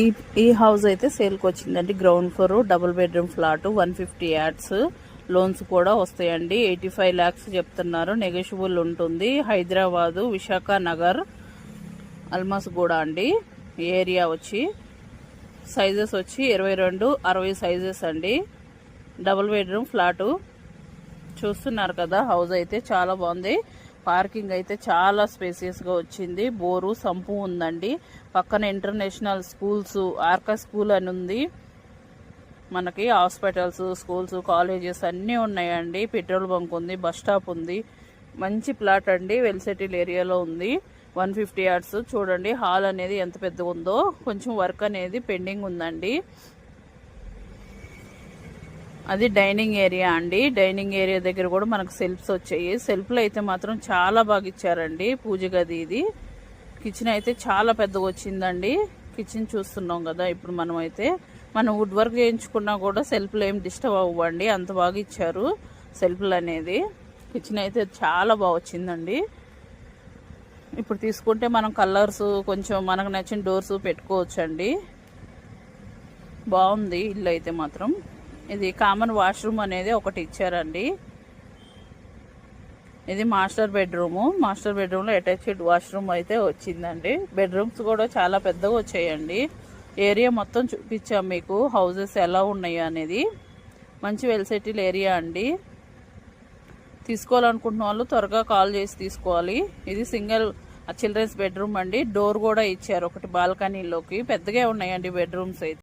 ఈ ఈ హౌస్ అయితే సేల్కి వచ్చిందండి. Ground floor double bedroom flat one fifty yards loans కూడా వస్తాయండి. ఎయిటీ ఫైవ్ ల్యాక్స్ చెప్తున్నారు. నెగోషియబుల్ ఉంటుంది. హైదరాబాదు విశాఖ నగర్ అల్మాస్ కూడా అండి. ఏరియా వచ్చి సైజెస్ వచ్చి ఇరవై రెండు అరవై సైజెస్ అండి. డబుల్ బెడ్రూమ్ ఫ్లాటు చూస్తున్నారు కదా హౌస్ అయితే చాలా బాగుంది. పార్కింగ్ అయితే చాలా స్పేసియస్గా వచ్చింది. బోరు సంపు ఉందండి. పక్కన ఇంటర్నేషనల్ స్కూల్స్ ఆర్కా స్కూల్ అని ఉంది. మనకి హాస్పిటల్స్ స్కూల్స్ కాలేజెస్ అన్నీ ఉన్నాయండి. పెట్రోల్ బంక్ ఉంది బస్ స్టాప్ ఉంది. మంచి ప్లాట్ అండి. వెల్సెటిల్ ఏరియాలో ఉంది. One fifty yards. చూడండి హాల్ అనేది ఎంత పెద్దగా ఉందో కొంచెం వర్క్ అనేది పెండింగ్ ఉందండి. అది డైనింగ్ ఏరియా అండి. డైనింగ్ ఏరియా దగ్గర కూడా మనకు సెల్ఫ్స్ వచ్చాయి. సెల్ఫ్లు అయితే మాత్రం చాలా బాగా ఇచ్చారండి పూజ గది ఇది. కిచెన్ అయితే చాలా పెద్దగా వచ్చిందండి. కిచెన్ చూస్తున్నాం కదా ఇప్పుడు మనం అయితే. మనం వుడ్ వర్క్ చేయించుకున్నా కూడా సెల్ఫ్లు ఏం డిస్టర్బ్ అవ్వండి. అంత బాగా ఇచ్చారు సెల్ఫ్లు అనేది. కిచెన్ అయితే చాలా బాగా వచ్చిందండి. ఇప్పుడు తీసుకుంటే మనం కలర్స్ కొంచెం మనకు నచ్చిన డోర్స్ పెట్టుకోవచ్చండి. బాగుంది ఇల్లు అయితే మాత్రం. ఇది కామన్ వాష్రూమ్ అనేది ఒకటి ఇచ్చారండి. ఇది మాస్టర్ బెడ్రూము మాస్టర్ బెడ్రూమ్లో అటాచ్డ్ వాష్రూమ్ అయితే వచ్చిందండి. బెడ్రూమ్స్ కూడా చాలా పెద్దగా వచ్చాయండి. ఏరియా మొత్తం చూపించాం మీకు. హౌసెస్ ఎలా ఉన్నాయి అనేది. మంచి వెల్ సెటిల్ ఏరియా అండి. తీసుకోవాలనుకుంటున్న వాళ్ళు త్వరగా కాల్ చేసి తీసుకోవాలి. ఇది సింగిల్ చిల్డ్రన్స్ బెడ్రూమ్ అండి. డోర్ కూడా ఇచ్చారు ఒకటి బాల్కనీలోకి పెద్దగా ఉన్నాయండి బెడ్రూమ్స్ అయితే.